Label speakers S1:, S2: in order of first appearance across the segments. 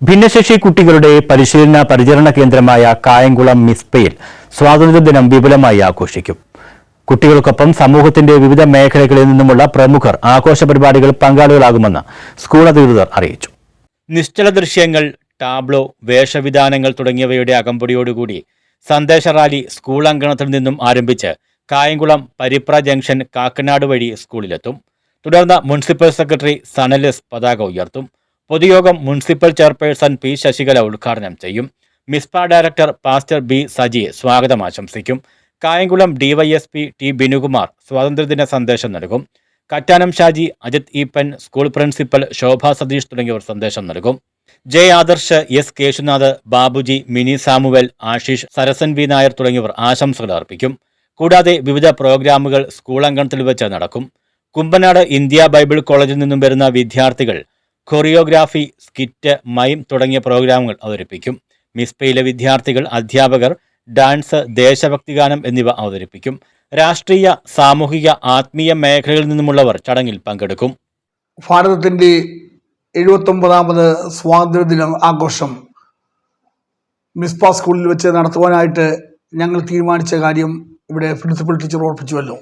S1: ഭിന്നശേഷി കുട്ടികളുടെ പരിശീലന പരിചരണ കേന്ദ്രമായ കായംകുളം മിസ്പയിൽ സ്വാതന്ത്ര്യദിനം വിപുലമായി ആഘോഷിക്കും. കുട്ടികൾക്കൊപ്പം സമൂഹത്തിന്റെ വിവിധ മേഖലകളിൽ നിന്നുമുള്ള പ്രമുഖർ ആഘോഷ പരിപാടികൾ പങ്കാളികളാകുമെന്ന് സ്കൂൾ അധികൃതർ അറിയിച്ചു. നിശ്ചല ദൃശ്യങ്ങൾ ടാബ്ലോ വേഷവിധാനങ്ങൾ തുടങ്ങിയവയുടെ അകമ്പടിയോടുകൂടി സന്ദേശ റാലി സ്കൂൾ അങ്കണത്തിൽ നിന്നും ആരംഭിച്ച് കായംകുളം പരിപ്ര ജംഗ്ഷൻ കാക്കനാട് വഴി സ്കൂളിലെത്തും. തുടർന്ന് മുനിസിപ്പൽ സെക്രട്ടറി സനലിസ് പതാക ഉയർത്തും. പൊതുയോഗം മുനിസിപ്പൽ ചെയർപേഴ്സൺ പി ശശികല ഉദ്ഘാടനം ചെയ്യും. Mizpah director pastor B Saji സ്വാഗതം ആശംസിക്കും. കായംകുളം ഡിവൈഎസ്പി ടി ബിനുകുമാർ സ്വാതന്ത്ര്യദിന സന്ദേശം നൽകും. കറ്റാനം ഷാജി അജിത് ഈപ്പൻ സ്കൂൾ പ്രിൻസിപ്പൽ ശോഭ സതീഷ് തുടങ്ങിയവർ സന്ദേശം നൽകും. J Adarsh S Keshunath Babuji Mini Samuel Ashish Sarasan V Nair തുടങ്ങിയവർ ആശംസകൾ അർപ്പിക്കും. കൂടാതെ വിവിധ പ്രോഗ്രാമുകൾ സ്കൂൾ അങ്കണത്തിൽ വെച്ച് നടക്കും. കുമ്പനാട് ഇന്ത്യ ബൈബിൾ കോളേജിൽ നിന്നും വരുന്ന വിദ്യാർത്ഥികൾ കൊറിയോഗ്രാഫി സ്കിറ്റ് മൈം തുടങ്ങിയ പ്രോഗ്രാമുകൾ അവതരിപ്പിക്കും. മിസ്പയിലെ വിദ്യാർത്ഥികൾ അധ്യാപകർ ഡാൻസ് ദേശഭക്തിഗാനം എന്നിവ അവതരിപ്പിക്കും. രാഷ്ട്രീയ സാമൂഹിക ആത്മീയ മേഖലകളിൽ നിന്നുമുള്ളവർ ചടങ്ങിൽ പങ്കെടുക്കും.
S2: ഭാരതത്തിന്റെ എഴുപത്തൊമ്പതാമത് സ്വാതന്ത്ര്യദിന ആഘോഷം മിസ്പ സ്കൂളിൽ വെച്ച് നടത്തുവാനായിട്ട് ഞങ്ങൾ തീരുമാനിച്ച കാര്യം ഇവിടെ പ്രിൻസിപ്പൽ ടീച്ചർ ഓർപ്പിച്ചുവല്ലോ.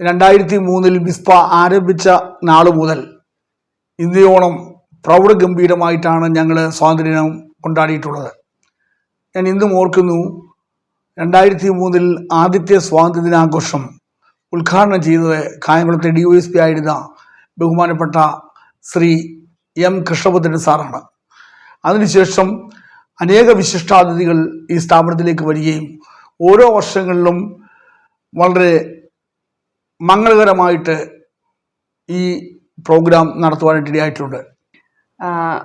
S2: രണ്ടായിരത്തി മൂന്നിൽ മിസ്പ ആരംഭിച്ച നാൾ മുതൽ ഇന്ത്യയോളം പ്രൗഢഗംഭീരമായിട്ടാണ് ഞങ്ങൾ സ്വാതന്ത്ര്യദിനം കൊണ്ടാടിയിട്ടുള്ളത്. ഞാൻ ഇന്നും ഓർക്കുന്നു രണ്ടായിരത്തി മൂന്നിൽ ആദ്യത്തെ സ്വാതന്ത്ര്യദിനാഘോഷം ഉദ്ഘാടനം ചെയ്തത് കായംകുളത്തെ ഡി എസ് പി ആയിരുന്ന ബഹുമാനപ്പെട്ട ശ്രീ എം കൃഷ്ണപുത്രൻ സാറാണ്. അതിനുശേഷം അനേക വിശിഷ്ടാതിഥികൾ ഈ സ്ഥാപനത്തിലേക്ക് വരികയും ഓരോ വർഷങ്ങളിലും വളരെ മംഗളകരമായിട്ട് ഈ പ്രോഗ്രാം നടത്തുവാനായിട്ട് ഇടയായിട്ടുണ്ട്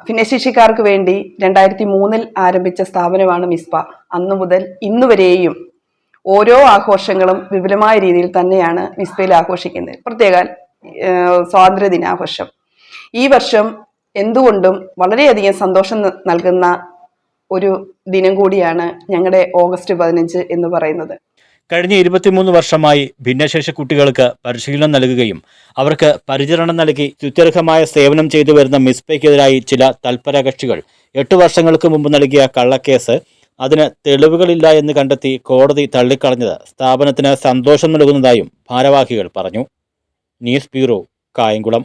S3: ഭിന്നശേഷിക്കാർക്ക് വേണ്ടി രണ്ടായിരത്തി മൂന്നിൽ ആരംഭിച്ച സ്ഥാപനമാണ് മിസ്പ. അന്നു മുതൽ ഇന്നുവരെയും ഓരോ ആഘോഷങ്ങളും വിപുലമായ രീതിയിൽ തന്നെയാണ് മിസ്പയിൽ ആഘോഷിക്കുന്നത്. പ്രത്യേക സ്വാതന്ത്ര്യ ദിനാഘോഷം ഈ വർഷം എന്തുകൊണ്ടും വളരെയധികം സന്തോഷം നൽകുന്ന ഒരു ദിനം കൂടിയാണ് ഞങ്ങളുടെ ഓഗസ്റ്റ് പതിനഞ്ച് എന്ന് പറയുന്നത്.
S1: കഴിഞ്ഞ ഇരുപത്തിമൂന്ന് വർഷമായി ഭിന്നശേഷി കുട്ടികൾക്ക് പരിശീലനം നൽകുകയും അവർക്ക് പരിചരണം നൽകി ചുറ്റർഹമായ സേവനം ചെയ്തു വരുന്ന മിസ്ബയ്ക്കെതിരായി ചില തൽപര കക്ഷികൾ എട്ട് വർഷങ്ങൾക്ക് മുമ്പ് നൽകിയ കള്ളക്കേസ് അതിന് തെളിവുകളില്ല എന്ന് കണ്ടെത്തി കോടതി തള്ളിക്കളഞ്ഞത്. സ്ഥാപനത്തിന് സന്തോഷം നൽകുന്നതായും ഭാരവാഹികൾ പറഞ്ഞു. News bureau Kayamkulam.